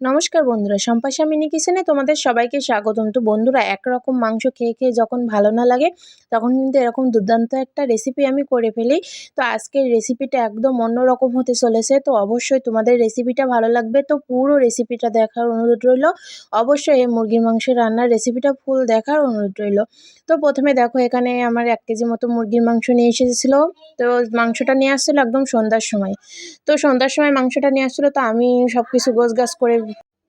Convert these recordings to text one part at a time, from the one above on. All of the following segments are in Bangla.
নমস্কার বন্ধুরা, সম্পাশা মিনি কিচেনে তোমাদের সবাইকে স্বাগতম। তো বন্ধুরা, একরকম মাংস খেয়ে খেয়ে যখন ভালো না লাগে, তখন কিন্তু এরকম দুর্দান্ত একটা রেসিপি আমি করে ফেলি। তো আজকের রেসিপিটা একদম অন্যরকম হতে চলেছে, তো অবশ্যই তোমাদের রেসিপিটা ভালো লাগবে। তো পুরো রেসিপিটা দেখার অনুরোধ রইল। অবশ্যই এই মুরগির মাংসের রান্নার রেসিপিটা ফুল দেখার অনুরোধ রইল। তো প্রথমে দেখো, এখানে আমার এক কেজি মতো মুরগির মাংস নিয়ে এসেছিল। তো মাংসটা নিয়ে আসছিল একদম সন্ধ্যার সময়। তো সন্ধ্যার সময় মাংসটা নিয়ে আসছিল, তো আমি সব কিছু গোছ গাছ করে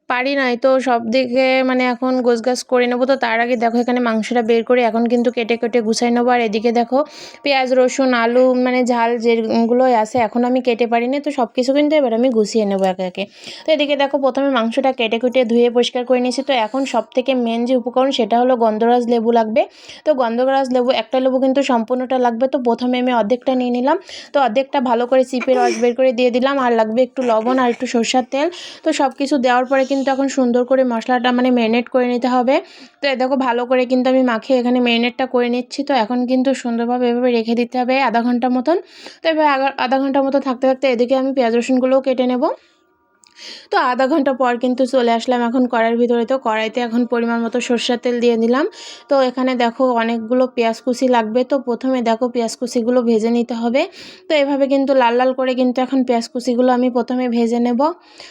পারি নাই। তো সব দিকে মানে এখন গোছগাছ করে নেব। তো তার আগে দেখো এখানে মাংসটা বের করে এখন কিন্তু কেটে কেটে গুছাই নেব। আর এদিকে দেখো পেঁয়াজ, রসুন, আলু মানে ঝাল যেগুলোই আছে এখন আমি কেটে পারি পারিনি। তো সব কিছু কিন্তু এবার আমি গুছিয়ে নেব একে একে। তো এদিকে দেখো প্রথমে মাংসটা কেটে কেটে ধুয়ে পরিষ্কার করে নিয়েছি। তো এখন সব থেকে মেন যে উপকরণ সেটা হলো গন্ধরাজ লেবু লাগবে। তো গন্ধরাজ লেবু, একটা লেবু কিন্তু সম্পূর্ণটা লাগবে। তো প্রথমে আমি অর্ধেকটা নিয়ে নিলাম। তো অর্ধেকটা ভালো করে চিপে রস বের করে দিয়ে দিলাম। আর লাগবে একটু লবণ আর একটু সরষার তেল। তো সব কিছু দেওয়ার পরে কিন্তু এখন সুন্দর করে মশলাটা মানে ম্যারিনেট করে নিতে হবে। তো এ দেখো ভালো করে কিন্তু আমি মাখে এখানে ম্যারিনেটটা করে নিচ্ছি। তো এখন কিন্তু সুন্দরভাবে এভাবে রেখে দিতে হবে আধা ঘণ্টা মতন। তো এবার আধা ঘণ্টা মতো থাকতে থাকতে এদিকে আমি পেঁয়াজ রসুনগুলোও কেটে নেব। তো আধা ঘণ্টা পর কিন্তু চলে আসলাম এখন কড়াইয়ের ভিতরে। তো কড়াইতে এখন পরিমাণ মতো সর্ষের তেল দিয়ে দিলাম। তো এখানে দেখো অনেকগুলো পেঁয়াজ কুচি লাগবে। তো প্রথমে দেখো পেঁয়াজ কুচিগুলো ভেজে নিতে হবে। তো এভাবে কিন্তু লাল লাল করে কিন্তু এখন পেঁয়াজ কুচিগুলো আমি প্রথমে ভেজে নেব।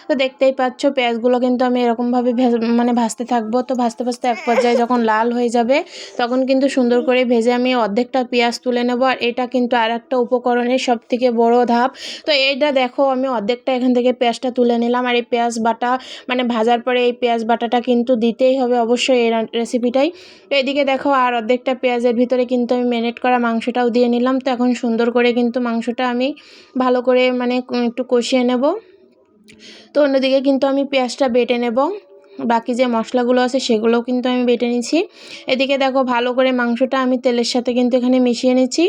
তো দেখতেই পাচ্ছ পেঁয়াজগুলো কিন্তু আমি এরকমভাবে মানে ভাজতে থাকব। তো ভাজতে ভাজতে এক পর্যায়ে যখন লাল হয়ে যাবে, তখন কিন্তু সুন্দর করে ভেজে আমি অর্ধেকটা পেঁয়াজ তুলে নেব। আর এটা কিন্তু আর একটা উপকরণের সব থেকে বড়ো ধাপ। তো এইটা দেখো আমি অর্ধেকটা এখান থেকে পেঁয়াজটা তুলে নিলাম। দিলাম আর এই পেঁয়াজ বাটা মানে ভাজার পরে এই পেঁয়াজ বাটাটা কিন্তু দিতেই হবে অবশ্যই এই রেসিপিটাই তো এদিকে দেখো আর অর্ধেকটা পেঁয়াজের ভিতরে কিন্তু আমি ম্যানেট করা মাংসটাও দিয়ে নিলাম। তো এখন সুন্দর করে কিন্তু মাংসটা আমি ভালো করে মানে একটু কষিয়ে নেব। তো অন্যদিকে কিন্তু আমি পেঁয়াজটা বেটে নেব। বাকি যে মশলাগুলো আছে সেগুলোও কিন্তু আমি বেটে নিচ্ছি। এদিকে দেখো ভালো করে মাংসটা আমি তেলের সাথে কিন্তু এখানে মিশিয়ে নিচ্ছি।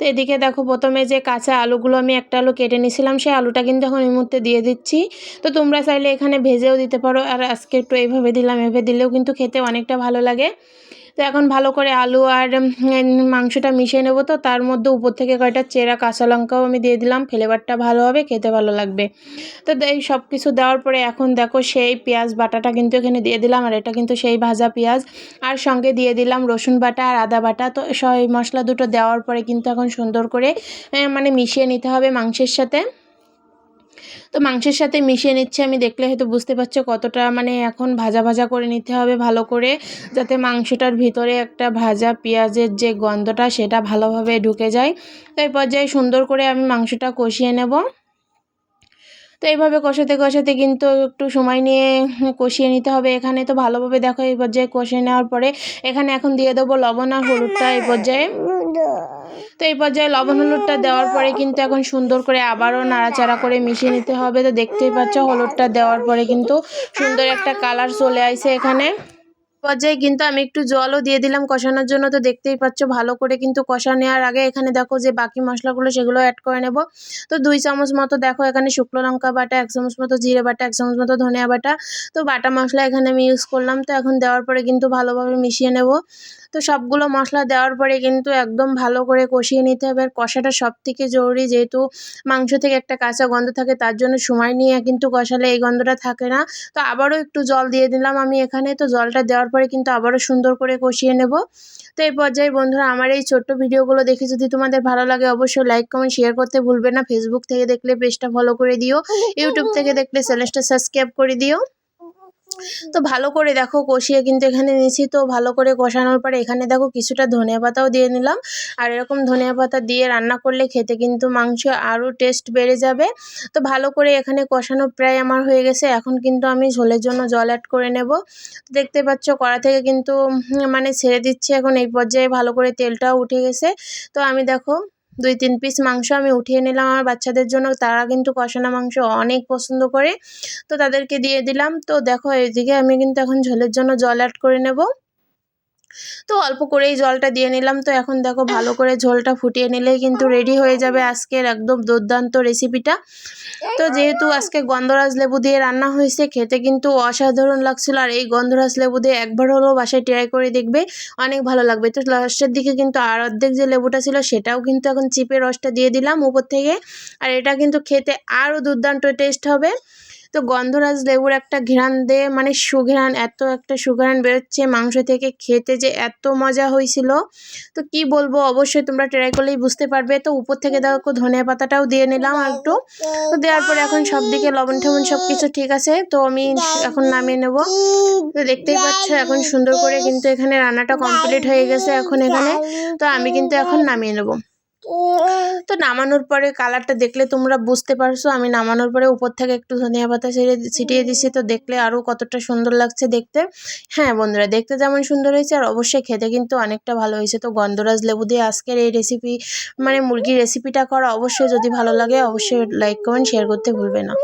তো এদিকে দেখো প্রথমে যে কাঁচা আলুগুলো আমি একটা আলু কেটে নিয়েছিলাম, সেই আলুটা কিন্তু এখন এই মুহূর্তে দিয়ে দিচ্ছি। তো তোমরা চাইলে এখানে ভেজেও দিতে পারো। আর আজকে একটু এইভাবে দিলাম, এভাবে দিলেও কিন্তু খেতে অনেকটা ভালো লাগে। তো এখন ভালো করে আলু আর মাংসটা মিশিয়ে নেব তো। তার মধ্যে উপর থেকে কয়টা চেরা কাঁচা লঙ্কাও আমি দিয়ে দিলাম। ফ্লেভারটা ভালো হবে, খেতে ভালো লাগবে। তো এই সব কিছু দেওয়ার পরে এখন দেখো সেই পেঁয়াজ বাটাটা কিন্তু এখানে দিয়ে দিলাম, আর এটা কিন্তু সেই ভাজা পেঁয়াজ। আর সঙ্গে দিয়ে দিলাম রসুন বাটা আর আদা বাটা। তো সব মশলা দুটো দেওয়ার পরে কিন্তু এখন সুন্দর করে মানে মিশিয়ে নিতে হবে মাংসের সাথে। তো মাংসের সাথে মিশিয়ে নিচ্ছে, আমি দেখলে হয়তো বুঝতে পারছ কতটা মানে এখন ভাজা ভাজা করে নিতে হবে ভালো করে, যাতে মাংসটার ভিতরে একটা ভাজা পেঁয়াজের যে গন্ধটা সেটা ভালোভাবে ঢুকে যায়। তো এই পর্যায়ে সুন্দর করে আমি মাংসটা কষিয়ে নেব। তো এইভাবে কষাতে কষাতে কিন্তু একটু সময় নিয়ে কষিয়ে নিতে হবে এখানে। তো ভালোভাবে দেখো এই পর্যায়ে কষিয়ে নেওয়ার পরে এখানে এখন দিয়ে দেবো লবণ আর হলুদটা এই পর্যায়ে। তো এই পর্যায়ে লবণ হলুদটা দেওয়ার পরে কিন্তু এখন সুন্দর করে আবারও নাড়াচাড়া করে মিশিয়ে নিতে হবে। তো দেখতেই পাচ্ছ, হলুদটা দেওয়ার পরে কিন্তু সুন্দর একটা কালার চলে আসে এখানে। পর্যায়ে কিন্তু আমি একটু জলও দিয়ে দিলাম কষানোর জন্য। তো দেখতেই পাচ্ছ, ভালো করে কিন্তু কষা নেওয়ার আগে এখানে দেখো যে বাকি মশলাগুলো সেগুলো অ্যাড করে নেব। তো দুই চামচ মতো দেখো এখানে শুকনো লঙ্কা বাটা, এক চামচ মতো জিরে বাটা, এক চামচ মতো ধনিয়া বাটা। তো বাটা মশলা এখানে আমি ইউজ করলাম। তো এখন দেওয়ার পরে কিন্তু ভালোভাবে মিশিয়ে নেব। তো সবগুলো মশলা দেওয়ার পরে কিন্তু একদম ভালো করে কষিয়ে নিতে হবে। আর কষাটা সব থেকে জরুরি যেহেতু মাংস থেকে একটা কাঁচা গন্ধ থাকে তার জন্য সময় নিয়ে কিন্তু কষালে এই গন্ধটা থাকে না। তো আবারও একটু জল দিয়ে দিলাম আমি এখানে। তো জলটা দেওয়ার পরে কিন্তু আবারও সুন্দর করে কষিয়ে নেব। তো এই পর্যায়ে বন্ধুরা আমার এই ছোট্ট ভিডিওগুলো দেখে যদি তোমাদের ভালো লাগে অবশ্যই লাইক কমেন্ট শেয়ার করতে ভুলবে না। ফেসবুক থেকে দেখলে পেজটা ফলো করে দিও। ইউটিউব থেকে দেখলে চ্যানেলটা সাবস্ক্রাইব করে দিও। তো ভালো করে দেখো কষিয়ে কিন্তু এখানে নিয়েছি। তো ভালো করে কষানোর পরে এখানে দেখো কিছুটা ধনিয়া পাতাও দিয়ে নিলাম। আর এরকম ধনিয়া পাতা দিয়ে রান্না করলে খেতে কিন্তু মাংস আরও টেস্ট বেড়ে যাবে। তো ভালো করে এখানে কষানো প্রায় আমার হয়ে গেছে। এখন কিন্তু আমি ঝোলের জন্য জল অ্যাড করে নেব। দেখতে পাচ্ছ কড়া থেকে কিন্তু মানে ছেড়ে দিচ্ছে। এখন এই পর্যায়ে ভালো করে তেলটাও উঠে গেছে। তো আমি দেখো দুই তিন পিস মাংস আমি উঠিয়ে নিলাম আমার বাচ্চাদের জন্য। তারা কিন্তু কষানো মাংস অনেক পছন্দ করে। তো তাদেরকে দিয়ে দিলাম। তো দেখো এদিকে আমি কিন্তু এখন ঝোলের জন্য জল অ্যাড করে নেব। তো অল্প করেই জলটা দিয়ে নিলাম। তো এখন দেখো ভালো করে ঝোলটা ফুটিয়ে নিলেই কিন্তু রেডি হয়ে যাবে আজকের একদম দুর্দান্ত রেসিপিটা তো যেহেতু আজকে গন্ধরাজ লেবু দিয়ে রান্না হয়েছে, খেতে কিন্তু অসাধারণ লাগছিল। আর এই গন্ধরাজ লেবু দিয়ে একবার হলেও বাসায় ট্রাই করে দেখবে, অনেক ভালো লাগবে। তো লাস্টের দিকে কিন্তু আর অর্ধেক যে লেবুটা ছিল, সেটাও কিন্তু এখন চিপের রসটা দিয়ে দিলাম উপর থেকে। আর এটা কিন্তু খেতে আরও দুর্দান্ত টেস্ট হবে। তো গন্ধরাজ লেবুর একটা ঘ্রাণ দিয়ে মানে সুঘ্রাণ, এত একটা সুঘ্রাণ বেরোচ্ছে মাংস থেকে খেতে যে এত মজা হয়েছিল। তো কি বলব, অবশ্যই তোমরা ট্রাই করলেই বুঝতে পারবে। তো উপর থেকে দেখো ধনিয়া পাতাটাও দিয়ে নিলাম আর একটু তো দেওয়ার পরে এখন সব দিকে লবণ টবণ সব কিছু ঠিক আছে। তো আমি এখন নামিয়ে নেব। তো দেখতেই পাচ্ছ এখন সুন্দর করে কিন্তু এখানে রান্নাটা কমপ্লিট হয়ে গেছে এখন এখানে। তো আমি কিন্তু এখন নামিয়ে নেব। তো নামানোর পরে কালারটা দেখলে তোমরা বুঝতে পারছ। আমি নামানোর পরে উপর থেকে একটু ধনিয়া পাতা ছিটিয়ে দিছি তো দেখলে আরও কতটা সুন্দর লাগছে দেখতে। হ্যাঁ বন্ধুরা, দেখতে যেমন সুন্দর হয়েছে আর অবশ্যই খেতে কিন্তু অনেকটা ভালো হয়েছে। তো গন্ধরাজ লেবু দিয়ে আজকের এই রেসিপি মানে মুরগির রেসিপিটা করা অবশ্যই যদি ভালো লাগে, অবশ্যই লাইক কমেন্ট শেয়ার করতে ভুলবে না।